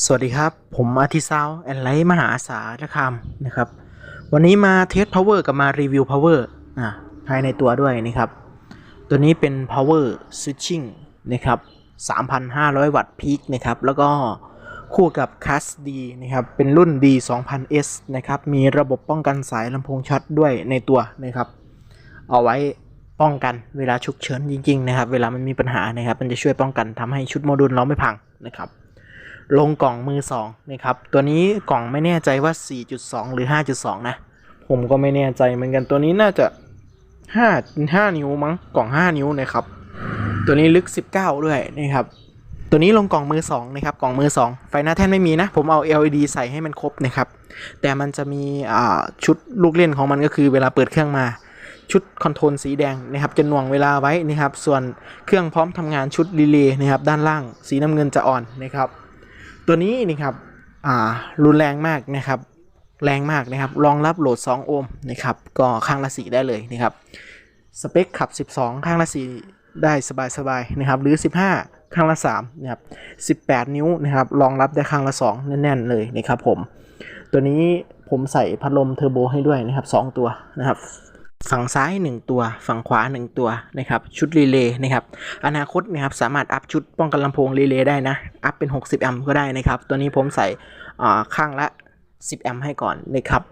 สวัสดีครับ ผมอาทิซาวแอนไลท์มหาอาสาละคามนะครับ วันนี้มาเทส power กับมารีวิว power อ่าภายในตัวด้วยนะครับ ตัวนี้เป็น power switching นะครับ 3,500 วัตต์พีคนะครับ แล้วก็คู่กับ Cast D นะครับ เป็นรุ่น D 2000S นะครับ มีระบบป้องกันสายลำโพงช็อตด้วยในตัวนะครับ เอาไว้ป้องกันเวลาฉุกเฉินจริง ๆ นะครับ เวลามันมีปัญหานะครับ มันจะช่วยป้องกันทำให้ชุดโมดูลเราไม่พังนะครับ ลงกล่องมือ2นะครับ ตัวนี้กล่องไม่แน่ใจว่า 4.2 หรือ 5.2 นะ ผมก็ไม่แน่ใจเหมือนกันตัวนี้น่าจะ5 5นิ้วมั้งกล่อง 5 นิ้วนะครับ ตัวนี้ลึก 19 ด้วยนะครับ ตัวนี้ลงกล่องมือ2นะครับกล่องมือ 2 ไฟหน้าแท่นไม่มีนะ ผมเอา LED ใส่ให้มันครบนะครับ แต่มันจะมีอ่าชุดลูกเล่นของมันก็คือเวลาเปิดเครื่องมาชุดคอนโทรลสีแดงนะครับจะหน่วงเวลาไว้นะครับ ส่วนเครื่องพร้อมทำงานชุดรีเลย์นะครับด้านล่างสีน้ำเงินจะอ่อนนะครับ ตัวนี้นี่ครับอ่ารุนแรงมากนะครับ แรงมากนะครับ รองรับโหลด 2 โอห์มนะครับ ก็ข้างละสีได้เลยนะครับ สเปคขับ 12 ข้างละสีได้สบายๆนะครับ หรือ 15 ข้างละ3นะครับ 18 นิ้วนะครับ รองรับได้ข้างละ 2 แน่นๆเลยนะครับผม ตัวนี้ผมใส่พัดลมเทอร์โบให้ด้วยนะครับ 2 ตัวนะครับ ฝั่งซ้าย 1 ตัว ฝั่งขวา 1 ตัวนะครับชุดรีเลย์นะครับอนาคตนะครับสามารถอัพชุดป้องกันลำโพงรีเลย์ได้นะ อัพเป็น 60 แอมป์ก็ได้นะครับ ตัวนี้ผมใส่ข้างละ 10 แอมป์ให้ก่อนนะครับ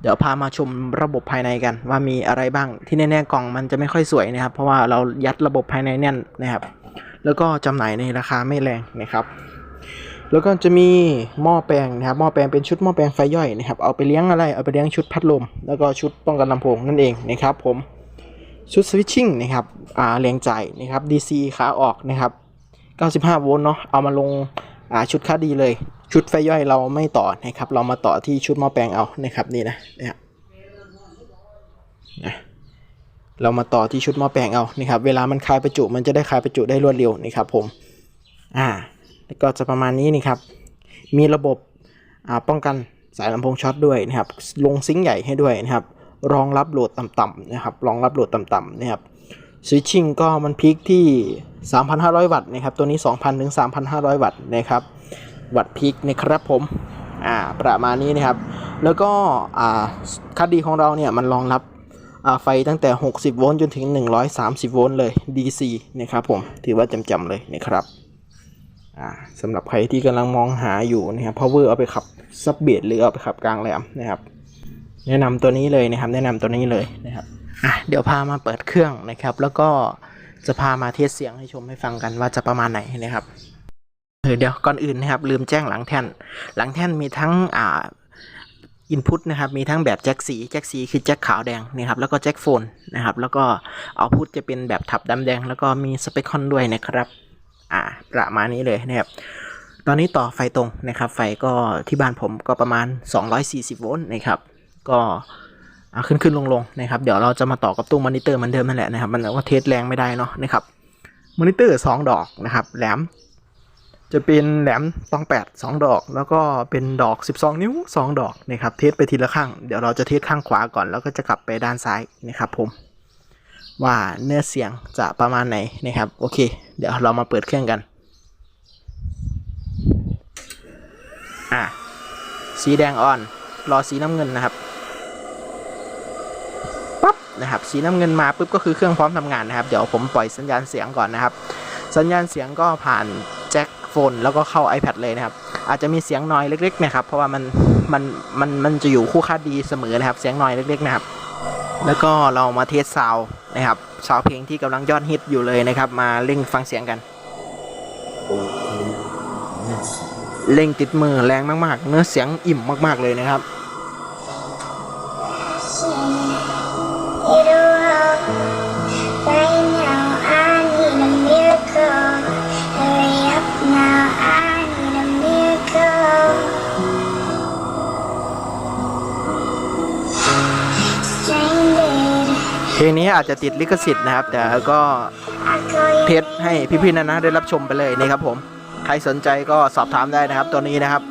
เดี๋ยวพามาชมระบบภายในกันว่ามีอะไรบ้างที่แน่ๆกล่องมันจะไม่ค่อยสวยนะครับ เพราะว่าเรายัดระบบภายในแน่นนะครับ แล้วก็จำหน่ายในราคาไม่แรงนะครับ แล้วก็จะมีหม้อแปลงนะครับ หม้อแปลงเป็นชุดหม้อแปลงไฟย่อยนะครับ เอาไปเลี้ยงอะไร เอาไปเลี้ยงชุดพัดลม แล้วก็ชุดป้องกันลำโพงนั่นเองนะครับผม ชุดสวิตชิ่งนะครับ อ่าแรงจ่ายนะครับ DC ขาออกนะครับ 95 โวลต์เนาะ เอามาลง อ่าชุดค่าดีเลย ชุดไฟย่อยเราไม่ต่อนะครับ เรามาต่อที่ชุดหม้อแปลงเอานะครับนี่นะนะครับนะเรามาต่อที่ชุดหม้อแปลงเอานี่ครับ เวลามันคลายประจุมันจะได้คลายประจุได้รวดเร็วนี่ครับผม อ่า ก็จะประมาณนี้นี่ครับ มีระบบป้องกันสายลำโพงช็อตด้วยนะครับ ลงซิงค์ใหญ่ให้ด้วยนะครับ รองรับโหลดต่ำๆนะครับ รองรับโหลดต่ำๆนะครับสวิตชิ่งก็มันพีคที่ 3,500 วัตต์นะครับ ตัวนี้ 2,000ถึง3,500 วัตต์นะครับ วัตต์พีคนะครับผม อ่า ประมาณนี้นะครับ แล้วก็ อ่าคัดดีของเราเนี่ย มันรองรับอ่าไฟตั้งแต่ 60 โวลต์จนถึง 130 โวลต์เลย DC นะครับผม ถือว่าจำๆเลยนะครับ สำหรับใครที่กำลังมองหาอยู่นะครับ power เอาไปขับซับเบสหรือเอาไปขับกลางแหลมนะครับ แนะนำตัวนี้เลยนะครับ แนะนำตัวนี้เลยนะครับอะเดี๋ยวพามาเปิดเครื่องนะครับ แล้วก็จะพามาเทสเสียงให้ชมให้ฟังกันว่าจะประมาณไหนนะครับเดี๋ยวก่อนอื่นนะครับ ลืมแจ้งหลังแท่น หลังแท่นมีทั้งอ่าอินพุตนะครับมีทั้งแบบแจ็คสีแจ็คสีคือแจ็คขาวแดงนะครับแล้วก็แจ็คโฟนนะครับแล้วก็เอาพุทจะเป็นแบบทับดำแดง แล้วก็มีสเปคคอนด้วยนะครับ อ่า ประมาณนี้เลยนะครับ ตอนนี้ต่อไฟตรงนะครับ ไฟก็ที่บ้านผมก็ประมาณ 240 โวลต์นะครับ ก็ขึ้นขึ้นลงลงนะครับ เดี๋ยวเราจะมาต่อกับตู้มอนิเตอร์เหมือนเดิมนั่นแหละนะครับ มันก็เทสแรงไม่ได้เนาะนะครับมอนิเตอร์ 2 ดอกนะครับ แหลม จะเป็นแหลมตองแปดสองดอก แล้วก็เป็นดอก 12 นิ้ว 2 ดอกนะครับ เทสไปทีละข้าง เดี๋ยวเราจะเทสข้างขวาก่อน แล้วก็จะกลับไปด้านซ้ายนะครับผม ว่าเนื้อเสียงจะประมาณไหนนะครับ โอเค เดี๋ยวเรามาเปิดเครื่องกัน อะ สีแดงอ่อน รอสีน้ำเงินนะครับปั๊บนะครับ สีน้ำเงินมาปุ๊บก็คือเครื่องพร้อมทำงานนะครับ เดี๋ยวผมปล่อยสัญญาณเสียงก่อนนะครับ สัญญาณเสียงก็ผ่านแจ็คโฟนแล้วก็เข้า iPad เลยนะครับ อาจจะมีเสียงนอยเล็กๆนะครับ เพราะว่ามันมันมันมันจะอยู่คู่ค่าดีเสมอนะครับ เสียงนอยเล็กๆนะครับ แล้วก็เรามาเทสซาวด์ นะครับซาวด์เพลงที่กำลังยอดฮิตอยู่เลยนะครับ มาเล่งฟังเสียงกัน เล่งติดมือแรงมากๆ เนื้อเสียงอิ่มมากๆเลยนะครับ ลงนี้อาจจะติดลิขสิทธิ์นะครับ แต่ก็เทสให้พี่ๆนะนะได้รับชมไปเลยนี่ครับผม ใครสนใจก็สอบถามได้นะครับตัวนี้นะครับ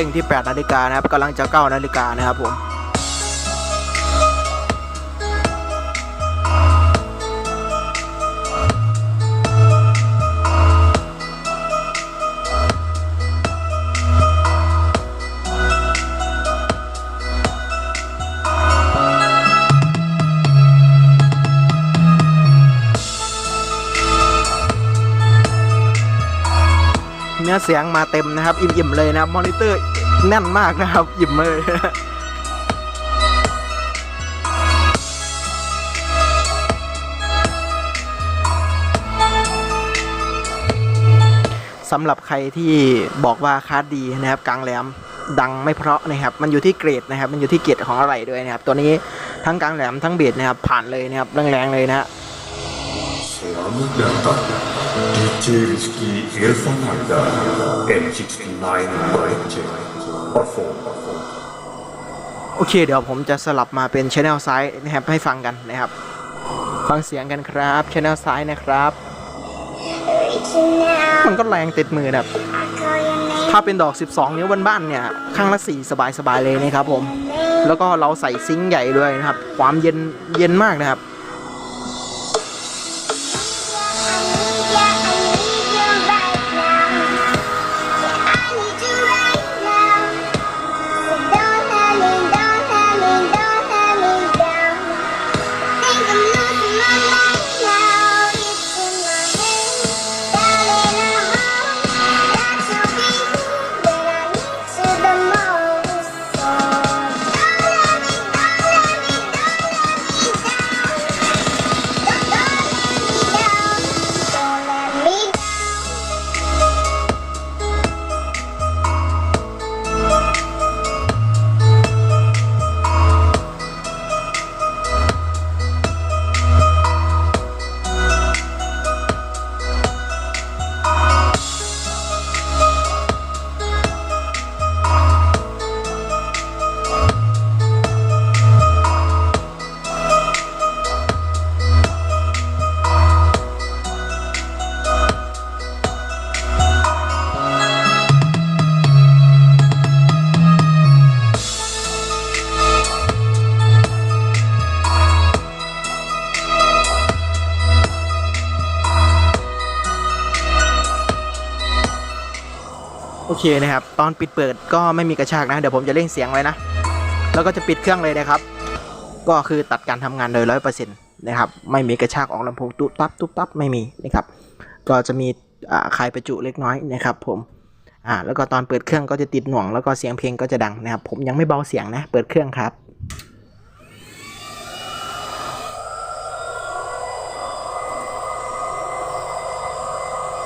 ร่งที่ 8 นาฬิกานะครับกำลังจะ 9 นาฬิกานะครับผม นื้อเสียงมาเต็มนะครับ อิ่มๆเลยนะมอนิเตอร์แน่นมากนะครับอิ่มเลยสำหรับใครที่บอกว่าคาร์ดดีนะครับกลางแหลมดังไม่เพราะนะครับ มันอยู่ที่เกรดนะครับ มันอยู่ที่เกรดของอะไรด้วยนะครับ ตัวนี้ทั้งกลางแหลมทั้งเบสนะครับผ่านเลยนะครับแรงๆเลยนะฮะ Türkiye Irfanarda M69 Merger Perform โอเค เดี๋ยวผมจะสลับมาเป็นช anel ซ้ายนะครับ ให้ฟังกันนะครับ ฟังเสียงกันครับช anel ซ้ายนะครับ มันก็แรงติดมือนะบถ้าเป็นดอก 12 นิ้วบ้านๆเนี่ย ข้างละ 4 สบายๆเลยนะครับผม แล้วก็เราใส่ซิงค์ใหญ่ด้วยนะครับ ความเย็นเย็นมากนะครับ โอเคนะครับ ตอนปิดเปิดก็ไม่มีกระชากนะ เดี๋ยวผมจะเร่งเสียงไว้นะ แล้วก็จะปิดเครื่องเลยนะครับ ก็คือตัดการทำงานโดยร้อยเปอร์เซ็นต์นะครับ ไม่มีกระชากออกลำโพงตุ๊บตับตุ๊บตับไม่มีนะครับ ก็จะมีคลายประจุเล็กน้อยนะครับ ผม อ่า แล้วก็ตอนเปิดเครื่องก็จะติดหน่วง แล้วก็เสียงเพลงก็จะดังนะครับ ผมยังไม่เบาเสียงนะ เปิดเครื่องครับ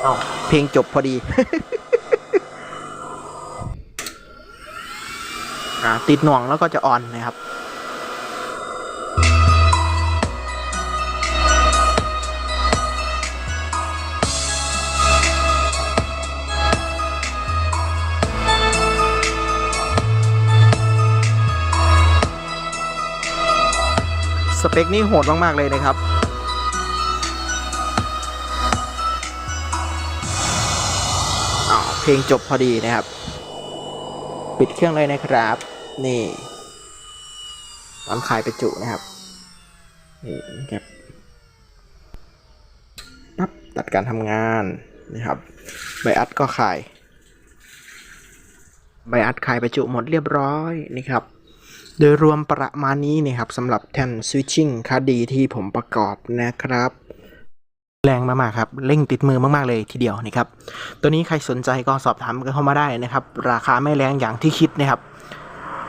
อ้าเพลงจบพอดี ติดหน่วงแล้วก็จะออนนะครับสเปคนี่โหดมาก ๆ เลยนะครับ เพลงจบพอดีนะครับ ปิดเครื่องเลยนะครับ นี่ ตอนขายไปจุนะครับ นี่นะครับปั๊บตัดการทำงานนะครับ ใบอัดก็ขาย ใบอัดขายไปจุหมดเรียบร้อยนะครับ โดยรวมประมาณนี้นะครับสำหรับแท่น switching คาดีที่ผมประกอบนะครับแรงมากๆครับเร่งติดมือมากๆเลยทีเดียวนะครับ ตัวนี้ใครสนใจก็สอบถามกันเข้ามาได้นะครับ ราคาไม่แรงอย่างที่คิดนะครับ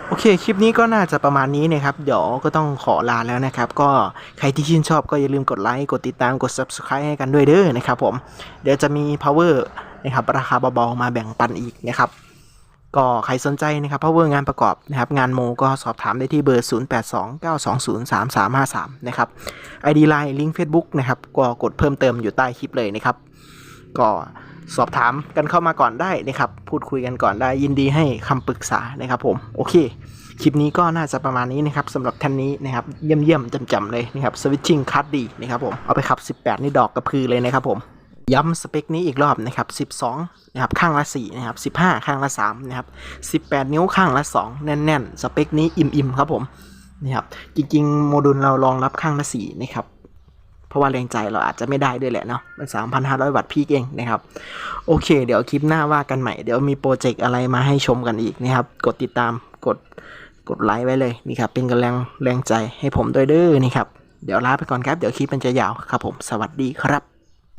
โอเค คลิปนี้ก็น่าจะประมาณนี้นะครับ เดี๋ยวก็ต้องขอลาแล้วนะครับ ก็ใครที่ชื่นชอบก็อย่าลืมกดไลค์ กดติดตาม กด subscribe ให้กันด้วยเด้อนะครับผม เดี๋ยวจะมี power นะครับ ราคาเบาๆมาแบ่งปันอีกนะครับ ก็ใครสนใจนะครับ power งานประกอบนะครับ งานโมก็สอบถามได้ที่เบอร์ 0829203353 นะครับ ID Line ลิงก์ Facebook นะครับ ก็กดเพิ่มเติมอยู่ใต้คลิปเลยนะครับ ก็ สอบถามกันเข้ามาก่อนได้นะครับ พูดคุยกันก่อนได้ยินดีให้คำปรึกษานะครับผม โอเค คลิปนี้ก็น่าจะประมาณนี้นะครับสำหรับท่านนี้นะครับเยี่ยมๆจำๆเลยนะครับ switching card ดีนะครับผม เอาไปขับ 18 นี่ดอกกระพือเลยนะครับผมย้ำสเปคนี้อีกรอบนะครับ 12 นะครับ ข้างละ 4 นะครับ 15 ข้างละ 3 นะครับ 18 นิ้วข้างละ 2 แน่น ๆ สเปคนี้อิ่ม ๆ ครับผม นะครับ จริง ๆ โมดูลเรารองรับข้างละ 4 นะครับ ราะว่าแรงใจเราอาจจะไม่ได้ด้วยแหละเนาะ มัน 3,500 วัตต์พีกเองนะครับ โอเค เดี๋ยวคลิปหน้าว่ากันใหม่ เดี๋ยวมีโปรเจกต์อะไรมาให้ชมกันอีกนะครับ กดติดตาม กด กดไลค์ไว้เลยนี่ครับ เป็นกำลังแรงใจให้ผมด้วยเด้อนี่ครับ เดี๋ยวลาไปก่อนครับ เดี๋ยวคลิปมันจะยาวครับผม สวัสดีครับ